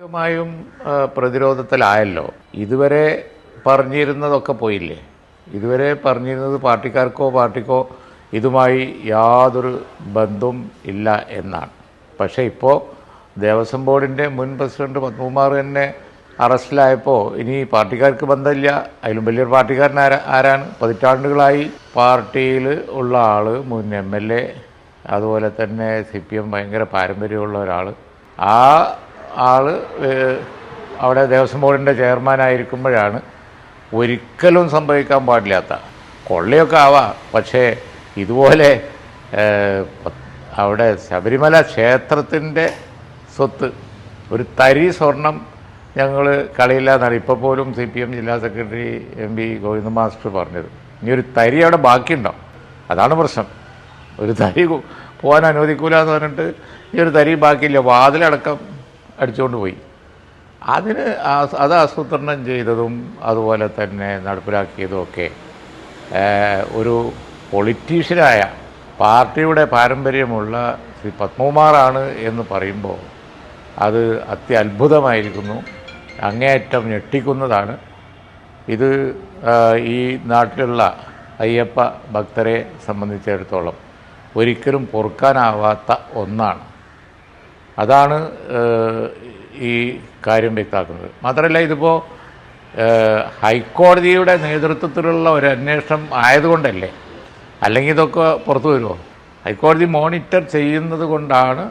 മായും പ്രതിരോധത്തിലായല്ലോ. ഇതുവരെ പറഞ്ഞിരുന്നതൊക്കെ പോയില്ലേ? ഇതുവരെ പറഞ്ഞിരുന്നത് പാർട്ടിക്കാർക്കോ പാർട്ടിക്കോ ഇതുമായി യാതൊരു ബന്ധവും ഇല്ല എന്നാണ്. പക്ഷേ ഇപ്പോൾ ദേവസ്വം ബോർഡിന്റെ മുൻ പ്രസിഡന്റ് പത്മകുമാർ തന്നെ അറസ്റ്റിലായപ്പോൾ ഇനി പാർട്ടിക്കാർക്ക് ബന്ധമില്ല. അതിലും വലിയൊരു പാർട്ടിക്കാരൻ ആരാ ആരാണ്? പതിറ്റാണ്ടുകളായി പാർട്ടിയിൽ ഉള്ള ആൾ മുൻ എം എൽ എ അതുപോലെ തന്നെ സി പി എം ഭയങ്കര പാരമ്പര്യമുള്ള ഒരാൾ ആ ആൾ അവിടെ ദേവസ്വം ബോർഡിന്റെ ചെയർമാനായിരിക്കുമ്പോഴാണ് ഒരിക്കലും സംഭവിക്കാൻ പാടില്ലാത്ത. കൊള്ളയൊക്കെ ആവാം പക്ഷേ ഇതുപോലെ അവിടെ ശബരിമല ക്ഷേത്രത്തിന്റെ സ്വത്ത് ഒരു തരി സ്വർണം ഞങ്ങൾ കളിയില്ല എന്നാണ് ഇപ്പോൾ പോലും സി പി എം ജില്ലാ secretary M P Govinda master പറഞ്ഞത്. ഇനി ഒരു തരി അവിടെ ബാക്കിയുണ്ടോ? അതാണ് പ്രശ്നം. ഒരു തരി പോകാൻ അനുവദിക്കൂല എന്ന് പറഞ്ഞിട്ട് ഈ ഒരു തരി ബാക്കിയില്ല. വാതിലടക്കം അടിച്ചുകൊണ്ട് പോയി. അതിന് അത് ആസൂത്രണം ചെയ്തതും അതുപോലെ തന്നെ നടപ്പിലാക്കിയതും ഒക്കെ ഒരു പൊളിറ്റീഷ്യനായ പാർട്ടിയുടെ പാരമ്പര്യമുള്ള ശ്രീ പത്മകുമാറാണ് എന്ന് പറയുമ്പോൾ അത് അത്യത്ഭുതമായിരിക്കുന്നു. അങ്ങേയറ്റം ഞെട്ടിക്കുന്നതാണ്. ഇത് ഈ നാട്ടിലുള്ള അയ്യപ്പ ഭക്തരെ സംബന്ധിച്ചിടത്തോളം ഒരിക്കലും പൊറുക്കാനാവാത്ത ഒന്നാണ്. അതാണ് ഈ കാര്യം വ്യക്തമാക്കുന്നത്. മാത്രമല്ല ഇതിപ്പോൾ ഹൈക്കോടതിയുടെ നേതൃത്വത്തിലുള്ള ഒരു അന്വേഷണം ആയതുകൊണ്ടല്ലേ? അല്ലെങ്കിൽ ഇതൊക്കെ പുറത്തു വരുമോ ഹൈക്കോടതി മോണിറ്റർ ചെയ്യുന്നത് കൊണ്ടാണ്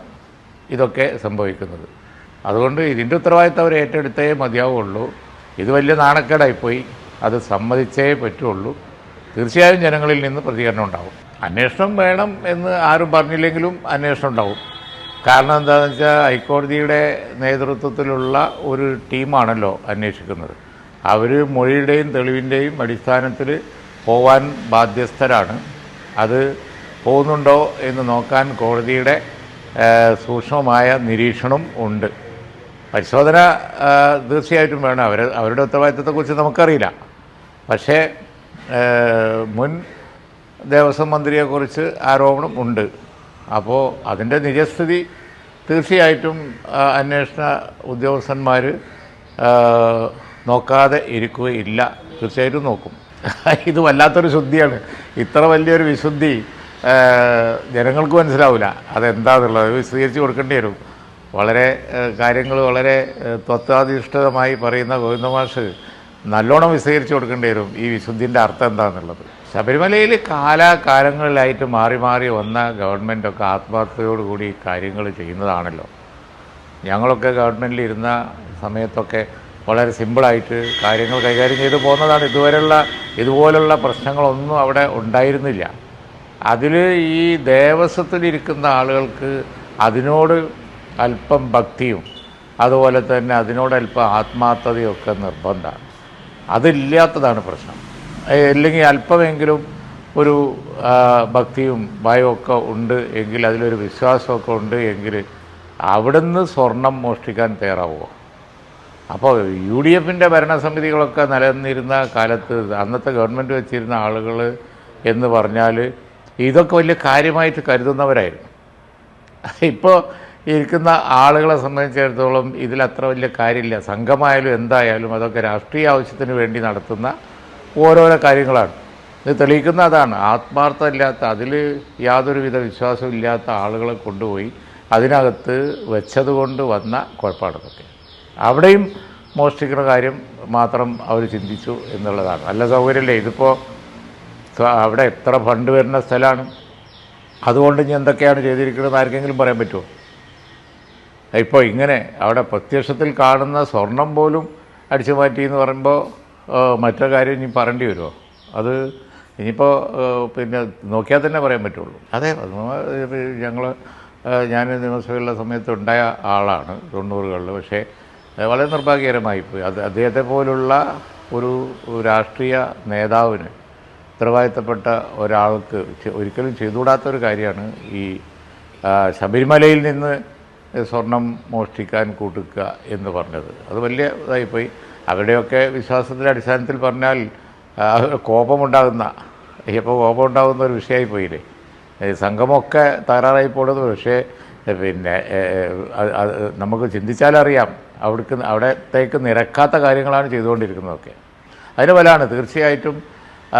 ഇതൊക്കെ സംഭവിക്കുന്നത്. അതുകൊണ്ട് ഇതിന്റെ ഉത്തരവാദിത്തം അവർ ഏറ്റെടുത്തേ മതിയാവുള്ളൂ. ഇത് വലിയ നാണക്കേടായിപ്പോയി. അത് സമ്മതിച്ചേ പറ്റുള്ളൂ. തീർച്ചയായും ജനങ്ങളിൽ നിന്ന് പ്രതികരണം ഉണ്ടാവും. അന്വേഷണം വേണം എന്ന് ആരും പറഞ്ഞില്ലെങ്കിലും അന്വേഷണം ഉണ്ടാവും. കാരണം എന്താണെന്ന് വെച്ചാൽ ഹൈക്കോടതിയുടെ നേതൃത്വത്തിലുള്ള ഒരു ടീമാണല്ലോ അന്വേഷിക്കുന്നത്. അവർ മൊഴിയുടെയും തെളിവിന്റെയും അടിസ്ഥാനത്തിൽ പോവാൻ ബാധ്യസ്ഥരാണ്. അത് പോകുന്നുണ്ടോ എന്ന് നോക്കാൻ കോടതിയുടെ സൂക്ഷ്മമായ നിരീക്ഷണം ഉണ്ട്. പരിശോധന തീർച്ചയായിട്ടും വേണം. അവർ അവരുടെ ഉത്തരവാദിത്തത്തെക്കുറിച്ച് നമുക്കറിയില്ല. പക്ഷേ മുൻ ദേവസ്വം മന്ത്രിയെക്കുറിച്ച് ആരോപണം ഉണ്ട്. അപ്പോൾ അതിന്റെ നിജസ്ഥിതി തീർച്ചയായിട്ടും അന്വേഷണ ഉദ്യോഗസ്ഥന്മാർ നോക്കാതെ ഇരിക്കുകയില്ല. തീർച്ചയായിട്ടും നോക്കും. ഇത് വല്ലാത്തൊരു ശുദ്ധിയാണ്. ഇത്ര വലിയൊരു വിശുദ്ധി ജനങ്ങൾക്ക് മനസ്സിലാവില്ല അതെന്താണെന്നുള്ളത് വിശദീകരിച്ച് കൊടുക്കേണ്ടി വരും. വളരെ കാര്യങ്ങൾ വളരെ തത്വാധിഷ്ഠിതമായി പറയുന്ന ഗോവിന്ദമാഷ് നല്ലോണം വിശദീകരിച്ച് കൊടുക്കേണ്ടി വരും ഈ വിശുദ്ധിന്റെ അർത്ഥം എന്താണെന്നുള്ളത് ശബരിമലയിൽ കാലാകാലങ്ങളിലായിട്ട് മാറി മാറി വന്ന ഗവൺമെന്റൊക്കെ ആത്മാർത്ഥതയോടുകൂടി കാര്യങ്ങൾ ചെയ്യുന്നതാണല്ലോ. ഞങ്ങളൊക്കെ ഗവൺമെന്റിൽ ഇരുന്ന സമയത്തൊക്കെ വളരെ സിമ്പിളായിട്ട് കാര്യങ്ങൾ കൈകാര്യം ചെയ്തു പോകുന്നതാണ്. ഇതുവരെയുള്ള ഇതുപോലുള്ള പ്രശ്നങ്ങളൊന്നും അവിടെ ഉണ്ടായിരുന്നില്ല. അതിൽ ഈ ദേവസ്വത്തിലിരിക്കുന്ന ആളുകൾക്ക് അതിനോട് അല്പം ഭക്തിയും അതുപോലെ തന്നെ അതിനോട് അല്പം ആത്മാർത്ഥതയൊക്കെ നിർബന്ധമാണ്. അതില്ലാത്തതാണ് പ്രശ്നം. അല്ലെങ്കിൽ അല്പമെങ്കിലും ഒരു ഭക്തിയും ഭയമൊക്കെ ഉണ്ട് എങ്കിൽ അതിലൊരു വിശ്വാസമൊക്കെ ഉണ്ട് എങ്കിൽ അവിടുന്ന് സ്വർണം മോഷ്ടിക്കാൻ തയ്യാറാവുമോ അപ്പോൾ യു ഡി എഫിന്റെ ഭരണസമിതികളൊക്കെ നിലനിന്നിരുന്ന കാലത്ത് അന്നത്തെ ഗവൺമെന്റ് വെച്ചിരുന്ന ആളുകൾ എന്ന് പറഞ്ഞാൽ ഇതൊക്കെ വലിയ കാര്യമായിട്ട് കരുതുന്നവരായിരുന്നു. ഇപ്പോൾ ഇരിക്കുന്ന ആളുകളെ സംബന്ധിച്ചിടത്തോളം ഇതിലത്ര വലിയ കാര്യമില്ല. സംഘമായാലും എന്തായാലും അതൊക്കെ രാഷ്ട്രീയ ആവശ്യത്തിന് വേണ്ടി നടത്തുന്ന ഓരോരോ കാര്യങ്ങളാണ്. ഇത് തെളിയിക്കുന്ന അതാണ്. ആത്മാർത്ഥമില്ലാത്ത അതിൽ യാതൊരുവിധ വിശ്വാസവും ഇല്ലാത്ത ആളുകളെ കൊണ്ടുപോയി അതിനകത്ത് വെച്ചതുകൊണ്ട് വന്ന കുഴപ്പമാണതൊക്കെ അവിടെയും മോഷ്ടിക്കുന്ന കാര്യം മാത്രം അവർ ചിന്തിച്ചു എന്നുള്ളതാണ്. നല്ല സൗകര്യമല്ലേ? ഇതിപ്പോൾ അവിടെ എത്ര ഫണ്ട് വരുന്ന സ്ഥലമാണ്? അതുകൊണ്ട് ഇനി എന്തൊക്കെയാണ് ചെയ്തിരിക്കുന്നത് ആർക്കെങ്കിലും പറയാൻ പറ്റുമോ? ഇപ്പോൾ ഇങ്ങനെ അവിടെ പ്രത്യക്ഷത്തിൽ കാണുന്ന സ്വർണം പോലും അടിച്ചു മാറ്റി എന്ന് പറയുമ്പോൾ മറ്റൊരു കാര്യം ഇനി പറയേണ്ടി വരുമോ അത് ഇനിയിപ്പോൾ പിന്നെ നോക്കിയാൽ തന്നെ പറയാൻ പറ്റുള്ളൂ. അതെ. ഞങ്ങൾ ഞാൻ നിയമസഭയിലുള്ള സമയത്ത് ഉണ്ടായ ആളാണ് തൊണ്ണൂറുകളിൽ പക്ഷേ വളരെ നിർഭാഗ്യകരമായി പോയി. അത് അദ്ദേഹത്തെ പോലുള്ള ഒരു രാഷ്ട്രീയ നേതാവിന് ഉത്തരവാദിത്തപ്പെട്ട ഒരാൾക്ക് ഒരിക്കലും ചെയ്തുകൂടാത്തൊരു കാര്യമാണ് ഈ ശബരിമലയിൽ നിന്ന് സ്വർണം മോഷ്ടിക്കാൻ കൂട്ടുക എന്ന് പറഞ്ഞത്. അത് വലിയ ഇതായിപ്പോയി. അവരുടെയൊക്കെ വിശ്വാസത്തിന്റെ അടിസ്ഥാനത്തിൽ പറഞ്ഞാൽ കോപമുണ്ടാകുന്ന ഇപ്പോൾ കോപമുണ്ടാകുന്ന ഒരു വിഷയമായി പോയില്ലേ സംഘമൊക്കെ തകരാറായി പോകുന്നത് പക്ഷേ പിന്നെ നമുക്ക് ചിന്തിച്ചാലറിയാം. അവിടേക്ക് അവിടത്തേക്ക് നിരക്കാത്ത കാര്യങ്ങളാണ് ചെയ്തുകൊണ്ടിരിക്കുന്നതൊക്കെ. അതിന് ബലമാണ്. തീർച്ചയായിട്ടും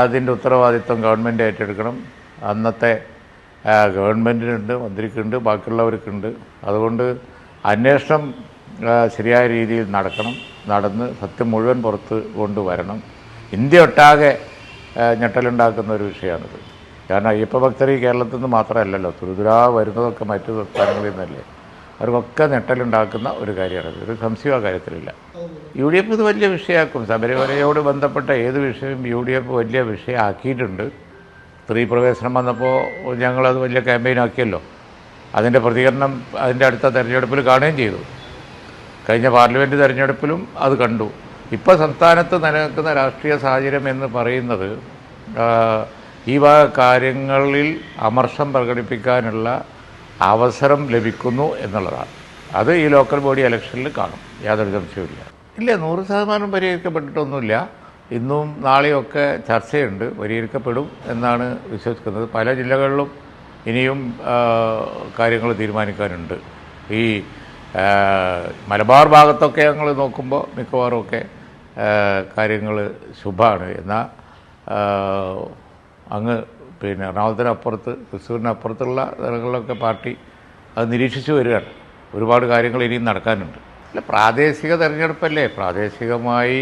അതിന്റെ ഉത്തരവാദിത്വം ഗവൺമെന്റ് ഏറ്റെടുക്കണം. അന്നത്തെ ഗവൺമെന്റിനുണ്ട് മന്ത്രിക്കുണ്ട് ബാക്കിയുള്ളവർക്കുണ്ട്. അതുകൊണ്ട് അന്വേഷണം ശരിയായ രീതിയിൽ നടക്കണം. നടന്ന് സത്യം മുഴുവൻ പുറത്ത് കൊണ്ടുവരണം. ഇന്ത്യ ഒട്ടാകെ ഞെട്ടലുണ്ടാക്കുന്ന ഒരു വിഷയമാണിത്. കാരണം അയ്യപ്പ ഭക്തർ ഈ കേരളത്തിൽ നിന്ന് മാത്രമല്ലല്ലോ തുരുതുരാ വരുന്നതൊക്കെ മറ്റു സംസ്ഥാനങ്ങളിൽ നിന്നല്ലേ. അവർക്കൊക്കെ ഞെട്ടലുണ്ടാക്കുന്ന ഒരു കാര്യമാണിത്. ഒരു സംശയം ആ കാര്യത്തിലില്ല. യു ഡി എഫ് ഇത് വലിയ വിഷയമാക്കും. ശബരിമലയോട് ബന്ധപ്പെട്ട ഏത് വിഷയവും യു ഡി എഫ് വലിയ വിഷയമാക്കിയിട്ടുണ്ട്. സ്ത്രീ പ്രവേശനം വന്നപ്പോൾ ഞങ്ങളത് വലിയ ക്യാമ്പയിനാക്കിയല്ലോ അതിന്റെ പ്രതികരണം അതിന്റെ അടുത്ത തെരഞ്ഞെടുപ്പിൽ കാണുകയും ചെയ്തു. കഴിഞ്ഞ പാർലമെന്റ് തെരഞ്ഞെടുപ്പിലും അത് കണ്ടു. ഇപ്പോൾ സംസ്ഥാനത്ത് നിലനിൽക്കുന്ന രാഷ്ട്രീയ സാഹചര്യം എന്ന് പറയുന്നത് ഈ വക കാര്യങ്ങളിൽ അമർഷം പ്രകടിപ്പിക്കാനുള്ള അവസരം ലഭിക്കുന്നു എന്നുള്ളതാണ്. അത് ഈ ലോക്കൽ ബോഡി ഇലക്ഷനിൽ കാണും. യാതൊരു സംശയവുമില്ല. ഇല്ല നൂറ് ശതമാനം പരിഹരിക്കപ്പെട്ടിട്ടൊന്നുമില്ല. ഇന്നും നാളെയൊക്കെ ചർച്ചയുണ്ട്. പരിഹരിക്കപ്പെടും എന്നാണ് വിശ്വസിക്കുന്നത്. പല ജില്ലകളിലും ഇനിയും കാര്യങ്ങൾ തീരുമാനിക്കാനുണ്ട്. ഈ മലബാർ ഭാഗത്തൊക്കെ ഞങ്ങൾ നോക്കുമ്പോൾ മിക്കവാറും ഒക്കെ കാര്യങ്ങൾ ശുഭമാണ്. എന്നാൽ അങ്ങ് പിന്നെ എറണാകുളത്തിനപ്പുറത്ത് തൃശ്ശൂരിനപ്പുറത്തുള്ള സ്ഥലങ്ങളിലൊക്കെ പാർട്ടി അത് നിരീക്ഷിച്ചു വരികയാണ്. ഒരുപാട് കാര്യങ്ങൾ ഇനിയും നടക്കാനുണ്ട്. അല്ല പ്രാദേശിക തെരഞ്ഞെടുപ്പല്ലേ? പ്രാദേശികമായി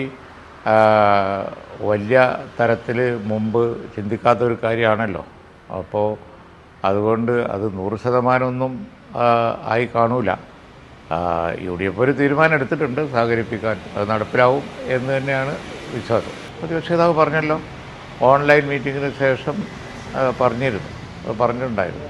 വലിയ തരത്തിൽ മുമ്പ് ചിന്തിക്കാത്ത ഒരു കാര്യമാണല്ലോ. അപ്പോൾ അതുകൊണ്ട് അത് നൂറ് ശതമാനമൊന്നും ആയി കാണൂല. യു ഡി എഫ് ഒരു തീരുമാനം എടുത്തിട്ടുണ്ട് സഹകരിപ്പിക്കാൻ അത് നടപ്പിലാവും എന്ന് തന്നെയാണ് വിശ്വാസം. പ്രതിപക്ഷ നേതാവ് പറഞ്ഞല്ലോ ഓൺലൈൻ മീറ്റിങ്ങിന് ശേഷം പറഞ്ഞിരുന്നു അത് പറഞ്ഞിട്ടുണ്ടായിരുന്നു.